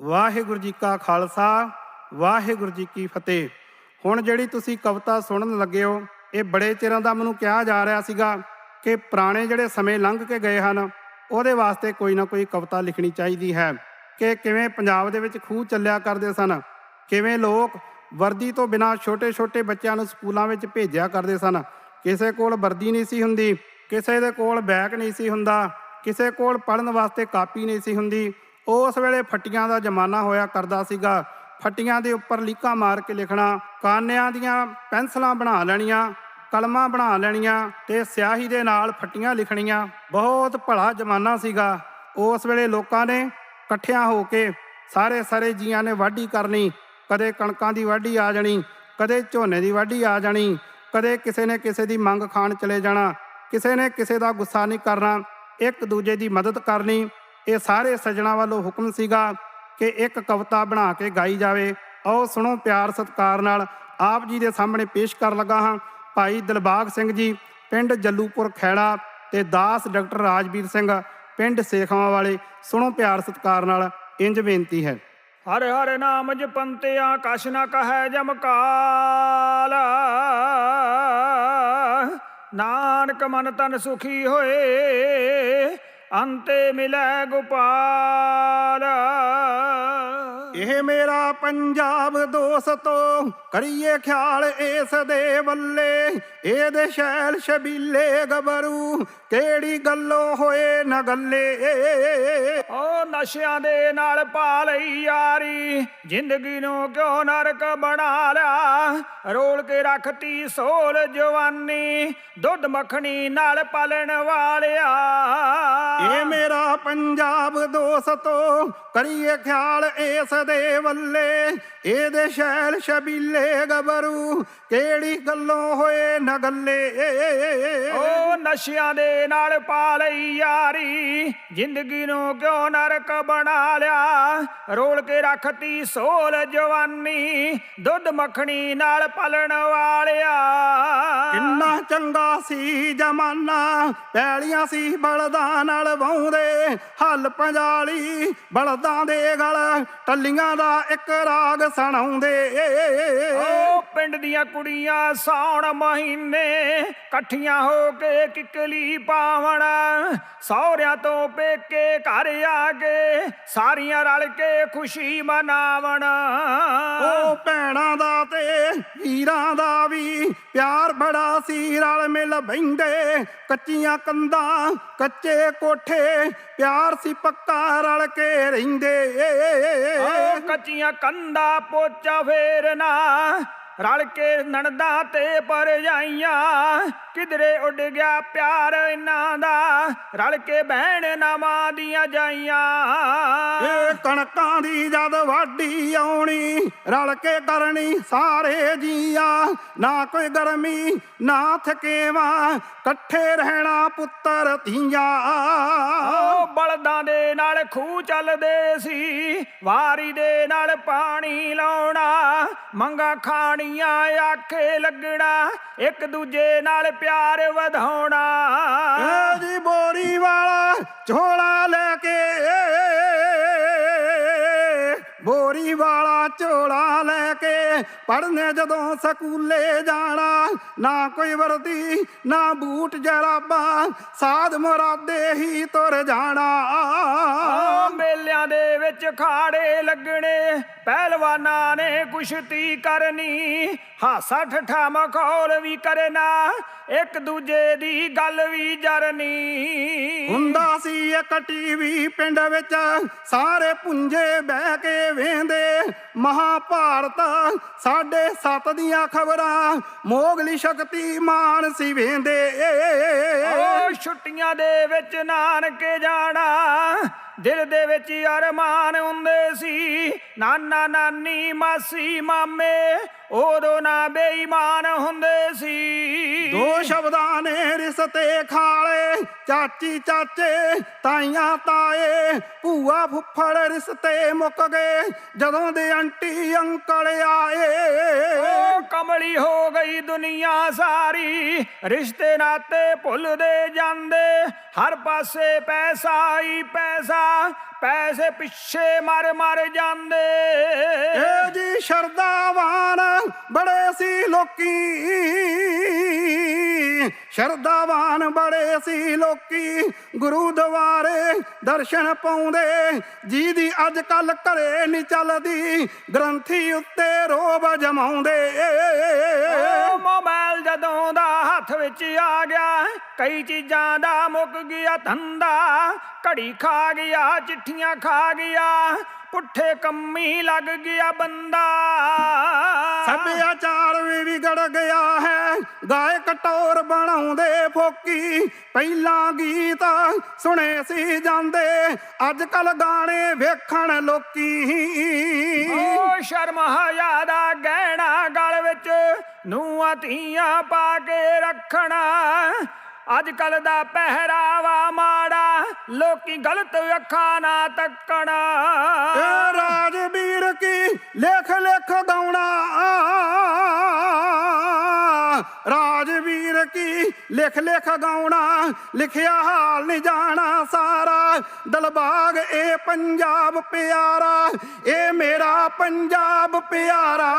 ਵਾਹਿਗੁਰੂ ਜੀ ਕਾ ਖਾਲਸਾ, ਵਾਹਿਗੁਰੂ ਜੀ ਕੀ ਫਤਿਹ। ਹੁਣ ਜਿਹੜੀ ਤੁਸੀਂ ਕਵਿਤਾ ਸੁਣਨ ਲੱਗੇ ਹੋ, ਇਹ ਬੜੇ ਚਿਰਾਂ ਦਾ ਮੈਨੂੰ ਕਿਹਾ ਜਾ ਰਿਹਾ ਸੀਗਾ ਕਿ ਪੁਰਾਣੇ ਜਿਹੜੇ ਸਮੇਂ ਲੰਘ ਕੇ ਗਏ ਹਨ, ਉਹਦੇ ਵਾਸਤੇ ਕੋਈ ਨਾ ਕੋਈ ਕਵਿਤਾ ਲਿਖਣੀ ਚਾਹੀਦੀ ਹੈ ਕਿ ਕਿਵੇਂ ਪੰਜਾਬ ਦੇ ਵਿੱਚ ਖੂਹ ਚੱਲਿਆ ਕਰਦੇ ਸਨ, ਕਿਵੇਂ ਲੋਕ ਵਰਦੀ ਤੋਂ ਬਿਨਾਂ ਛੋਟੇ-ਛੋਟੇ ਬੱਚਿਆਂ ਨੂੰ ਸਕੂਲਾਂ ਵਿੱਚ ਭੇਜਿਆ ਕਰਦੇ ਸਨ। ਕਿਸੇ ਕੋਲ ਵਰਦੀ ਨਹੀਂ ਸੀ ਹੁੰਦੀ, ਕਿਸੇ ਦੇ ਕੋਲ ਬੈਗ ਨਹੀਂ ਸੀ ਹੁੰਦਾ, ਕਿਸੇ ਕੋਲ ਪੜਨ ਵਾਸਤੇ ਕਾਪੀ ਨਹੀਂ ਸੀ ਹੁੰਦੀ ਉਸ ਵੇਲੇ ਫੱਟੀਆਂ ਦਾ ਜ਼ਮਾਨਾ ਹੋਇਆ ਕਰਦਾ ਸੀਗਾ। ਫੱਟੀਆਂ ਦੇ ਉੱਪਰ ਲੀਕਾਂ ਮਾਰ ਕੇ ਲਿਖਣਾ, ਕਾਨਿਆਂ ਦੀਆਂ ਪੈਨਸਲਾਂ ਬਣਾ ਲੈਣੀਆਂ, ਕਲਮਾਂ ਬਣਾ ਲੈਣੀਆਂ ਤੇ ਸਿਆਹੀ ਦੇ ਨਾਲ ਫੱਟੀਆਂ ਲਿਖਣੀਆਂ। ਬਹੁਤ ਭਲਾ ਜ਼ਮਾਨਾ ਸੀਗਾ। ਉਸ ਵੇਲੇ ਲੋਕਾਂ ਨੇ ਇਕੱਠਿਆਂ ਹੋ ਕੇ ਸਾਰੇ ਸਾਰੇ ਜੀਆਂ ਨੇ ਵਾਢੀ ਕਰਨੀ। ਕਦੇ ਕਣਕਾਂ ਦੀ ਵਾਢੀ ਆ ਜਾਣੀ, ਕਦੇ ਝੋਨੇ ਦੀ ਵਾਢੀ ਆ ਜਾਣੀ, ਕਦੇ ਕਿਸੇ ਨੇ ਕਿਸੇ ਦੀ ਮੰਗ ਖਾਣ ਚਲੇ ਜਾਣਾ, ਕਿਸੇ ਨੇ ਕਿਸੇ ਦਾ ਗੁੱਸਾ ਨਹੀਂ ਕਰਨਾ, ਇੱਕ ਦੂਜੇ ਦੀ ਮਦਦ ਕਰਨੀ। ਇਹ ਸਾਰੇ ਸੱਜਣਾ ਵੱਲੋਂ ਹੁਕਮ ਸੀਗਾ ਕਿ ਇੱਕ ਕਵਿਤਾ ਬਣਾ ਕੇ ਗਾਈ ਜਾਵੇ। ਆਓ ਸੁਣੋ ਪਿਆਰ ਸਤਿਕਾਰ ਨਾਲ। ਆਪ ਜੀ ਦੇ ਸਾਹਮਣੇ ਪੇਸ਼ ਕਰਨ ਲੱਗਾ ਹਾਂ ਭਾਈ ਦਿਲਬਾਗ ਸਿੰਘ ਜੀ, ਪਿੰਡ ਜੱਲੂਪੁਰ ਖੈੜਾ ਤੇ ਦਾਸ ਡਾਕਟਰ ਰਾਜਵੀਰ ਸਿੰਘ, ਪਿੰਡ ਸੇਖਾਵਾਂ ਵਾਲੇ। ਸੁਣੋ ਪਿਆਰ ਸਤਿਕਾਰ ਨਾਲ। ਇੰਜ ਬੇਨਤੀ ਹੈ। ਹਰ ਹਰ ਨਾਮ ਜਪੰਤਿਆ ਕਛ ਨ ਕਹੈ ਜਮਕਾਲ ਨਾਨਕ ਮਨ ਤਨ ਸੁਖੀ ਹੋਏ ਅੰਤੇ ਮਿਲੈ ਗੋਪਾਲ। ਇਹ ਮੇਰਾ ਪੰਜਾਬ ਦੋਸਤੋ ਕਰੀਏ ਖਿਆਲ ਇਸ ਦੇ ਵੱਲੇ। ਇਹਦੇ ਸ਼ੈਲ ਸ਼ਬੀਲੇ ਗਬਰੂ। ਕਿਹੜੀ ਗੱਲੋਂ ਹੋਏ ਨਾ ਗੱਲੇ। ਓ ਨਸ਼ਿਆਂ ਦੇ ਨਾਲ ਪਾ ਲਈ ਯਾਰੀ। ਜ਼ਿੰਦਗੀ ਨੂੰ ਕਿਉਂ ਨਰਕ ਬਣਾ ਲਿਆ? ਰੋਲ ਕੇ ਰੱਖਤੀ ਸੋਲ ਜਵਾਨੀ। ਦੁੱਧ ਮੱਖਣੀ ਨਾਲ ਪਾਲਣ ਵਾਲਿਆ। ਇਹ ਮੇਰਾ ਪੰਜਾਬ ਦੋਸਤੋ ਕਰੀਏ ਖਿਆਲ ਇਸ ਦੇ ਵੱਲੇ ਇਹਦੇ ਸ਼ੈਲ ਸ਼ਬੀਲੇ ਗਬਰੂ ਕਿਹੜੀ ਗੱਲੋਂ ਹੋਏ ਨਾ ਗੱਲੇ? ਓ ਨਸ਼ਿਆਂ ਦੇ ਨਾਲ ਪਾ ਲਈ ਯਾਰੀ ਜ਼ਿੰਦਗੀ ਨੂੰ ਕਿਉਂ ਨਰਕ ਬਣਾ ਲਿਆ? ਰੋਲ ਕੇ ਰੱਖਤੀ ਸੋਲ ਜਵਾਨੀ ਦੁੱਧ ਮੱਖਣੀ ਨਾਲ ਪਾਲਣ ਵਾਲਿਆ। ਕਿੰਨਾ ਚੰਗਾ ਸੀ ਜਮਾਨਾ ਪੈਲੀਆਂ ਸੀ ਬਲਦਾਂ ਨਾਲ ਵਾਉਂਦੇ ਹੱਲ ਪੰਜਾਲੀ ਬਲਦਾਂ ਦੇ ਗਲ ਟੱਲੀਆਂ ਦਾ ਇੱਕ ਰਾਗ ਸੁਣਾਉਂਦੇ। ਓ ਪਿੰਡ ਦੀਆਂ ਕੁੜੀਆਂ ਸੌਣ ਮਹੀਨੇ ਇਕੱਠੀਆਂ ਹੋ ਕੇ ਕਿਕਲੀ ਪਾਵਣ। ਸਹੁਰਿਆਂ ਤੋਂ ਪੇਕੇ ਘਰ ਆ ਕੇ ਸਾਰੀਆਂ ਰਲ ਕੇ ਖੁਸ਼ੀ ਮਨਾਵਣ। ਉਹ ਭੈਣਾਂ ਦਾ ਤੇ ਵੀਰਾਂ ਦਾ ਵੀ ਪਿਆਰ ਬੜਾ ਸੀ, ਰਲ ਮਿਲ ਬੈਂਦੇ ਕੱਚੀਆਂ ਕੰਧਾਂ, ਕੱਚੇ ਕੋਠੇ, ਪਿਆਰ ਸੀ ਪੱਕਾ, ਰਲ ਕੇ ਰਹਿੰਦੇ। ਓ ਕੱਚੀਆਂ ਕੰਧਾਂ, ਪੋਚਾ ਫੇਰਨਾ। ਰਲ ਕੇ ਨਣਦਾ ਤੇ ਪਰਜਾਈਆਂ ਕਿਧਰੇ ਉੱਡ ਗਿਆ ਪਿਆਰ ਇਹਨਾਂ ਦਾ ਰਲ ਕੇ ਬਹਿਣ ਨਾਮਾਂ ਦੀਆਂ ਜਾਈਆਂ। ਇਹ ਕਣਕਾਂ ਦੀ ਜਦ ਵਾਢੀ ਆਉਣੀ ਰਲ ਕੇ ਕਰਨੀ ਸਾਰੇ ਜੀਆਂ। ਨਾ ਕੋਈ ਗਰਮੀ ਨਾ ਥਕੇਵਾ ਇਕੱਠੇ ਰਹਿਣਾ ਪੁੱਤਰ ਧੀਆਂ। ਬਲਦਾਂ ਦੇ ਨਾਲ ਖੂਹ ਚੱਲਦੇ ਸੀ ਵਾਰੀ ਦੇ ਨਾਲ ਪਾਣੀ ਲਾਉਣਾ ਮੰਗਾ ਖਾਣੀਆਂ ਆਖੇ ਲੱਗਣਾ, ਇੱਕ ਦੂਜੇ ਨਾਲ ਪਿਆਰ ਵਧਾਉਣਾ। ਏ ਜੀ ਬੋਰੀ ਵਾਲਾ ਝੋਲਾ ਲੈ ਕੇ, ਬੋਰੀ ਵਾਲਾ ਝੋਲਾ ਲੈ ਕੇ ਪੜਨੇ ਜਦੋਂ ਸਕੂਲੇ ਜਾਣਾ ਨਾ ਕੋਈ ਵਰਦੀ ਨਾ ਬੂਟ ਜਰਾਬਾਂ ਸਾਧ ਮੁਰਾਦੇ ਹੀ ਤੁਰ ਜਾਣਾ। ਮੇਲਿਆਂ ਦੇ ਵਿੱਚ ਖਾੜੇ ਲੱਗਣੇ ਪਹਿਲਵਾਨਾਂ ਨੇ ਕੁਸ਼ਤੀ ਕਰਨੀ ਹਾਸਾ ਠੱਠਾ ਮਖੌਲ ਵੀ ਕਰਨਾ ਇੱਕ ਦੂਜੇ ਦੀ ਗੱਲ ਵੀ ਜਰਨੀ। ਹੁੰਦਾ ਸੀ ਇੱਕ ਟੀਵੀ ਪਿੰਡ ਵਿੱਚ ਸਾਰੇ ਪੁੰਜੇ ਬਹਿ ਕੇ ਵੇਂਦੇ ਮਹਾਭਾਰਤ ਸਾਡੇ ਸੱਤ ਦੀਆਂ ਖਬਰਾਂ, ਮੋਗਲੀ ਸ਼ਕਤੀਮਾਨ ਸੀ ਵੇਂਦੇ ਓ ਛੁੱਟੀਆਂ ਦੇ ਵਿੱਚ ਨਾਨਕੇ ਜਾਣਾ, ਦਿਲ ਦੇ ਵਿੱਚ ਅਰਮਾਨ ਹੁੰਦੇ ਸੀ। ਨਾਨਾ, ਨਾਨੀ, ਮਾਸੀ, ਮਾਮੇ, ਉਦੋਂ ਨਾ ਬੇਈਮਾਨ ਹੁੰਦੇ ਸੀ। ਦੋ ਸ਼ਬਦਾਂ ਨੇ ਰਿਸ਼ਤੇ ਖਾਲੇ। ਚਾਚੀ ਚਾਚੇ ਤਾਈਆਂ ਤਾਏ ਭੂਆ ਫੁੱਫੜ ਰਿਸ਼ਤੇ ਮੁੱਕ ਗਏ। ਜਦੋਂ ਦੇ ਆਂਟੀ ਅੰਕਲ ਆਏ ਓ ਕਮਲੀ ਹੋ ਗਈ ਦੁਨੀਆ ਸਾਰੀ। ਰਿਸ਼ਤੇ ਨਾਤੇ ਭੁੱਲਦੇ ਜਾਂਦੇ। ਹਰ ਪਾਸੇ ਪੈਸਾ ਹੀ ਪੈਸਾ ਪੈਸੇ ਪਿੱਛੇ ਮਰ ਮਰ ਜਾਂਦੇ। ਏ ਜੀ ਸ਼ਰਦਾਵਾਨ ਬੜੇ ਸੀ ਲੋਕੀ। ਸ਼ਰਦਾਵਾਨ ਬੜੇ ਸੀ ਲੋਕੀ, ਗੁਰੂ ਦੁਆਰੇ ਦਰਸ਼ਨ ਪਾਉਂਦੇ। ਜੀ ਦੀ ਅੱਜ ਕੱਲ ਘਰੇ ਨਹੀਂ ਚੱਲਦੀ, ਗ੍ਰੰਥੀ ਉੱਤੇ ਰੋਬ ਜਮਾਉਂਦੇ। ਜਦੋਂ ਦਾ ਹੱਥ ਵਿੱਚ ਆ ਗਿਆ ਕਈ ਚੀਜ਼ਾਂ ਦਾ ਮੁੱਕ ਗਿਆ ਧੰਦਾ ਘੜੀ ਖਾ ਗਿਆ ਚਿੱਠੀਆਂ ਖਾ ਗਿਆ ਪੁੱਠੇ ਕੰਮੀ ਲੱਗ ਗਿਆ ਬੰਦਾ। ਸੱਭਿਆਚਾਰ ਵੀ ਵਿਗੜ ਗਿਆ ਹੈ ਗਾਏ ਕਟੋਰ ਬਣਾਉਂਦੇ ਫੋਕੀ। ਪਹਿਲਾਂ ਗੀਤ ਸੁਣੇ ਸੀ ਜਾਂਦੇ ਅੱਜ ਕੱਲ ਗਾਣੇ ਵੇਖਣ ਲੋਕੀ। ਓ ਸ਼ਰਮ ਹਯਾ ਦਾ ਗਹਿਣਾ ਗਲ ਵਿੱਚ ਨੂੰਹਾਂ ਧੀਆਂ ਪਾ ਕੇ ਰੱਖਣਾ। ਅੱਜ ਕੱਲ ਦਾ ਪਹਿਰਾਵਾ ਮਾੜਾ, ਲੋਕੀ ਗਲਤ ਅੱਖਾਂ ਨਾ ਤੱਕਣਾ। ਏ ਰਾਜਵੀਰ ਕੀ ਲੇਖ ਲੇਖ ਗਾਉਣਾ? ਰਾਜਵੀਰ ਕੀ ਲਿਖ ਲਿਖ ਗਾਉਣਾ? ਲਿਖਿਆ ਹਾਲ ਨਹੀਂ ਜਾਣਾ ਸਾਰਾ। ਦਲਬਾਗ ਇਹ ਪੰਜਾਬ ਪਿਆਰਾ ਇਹ ਮੇਰਾ ਪੰਜਾਬ ਪਿਆਰਾ।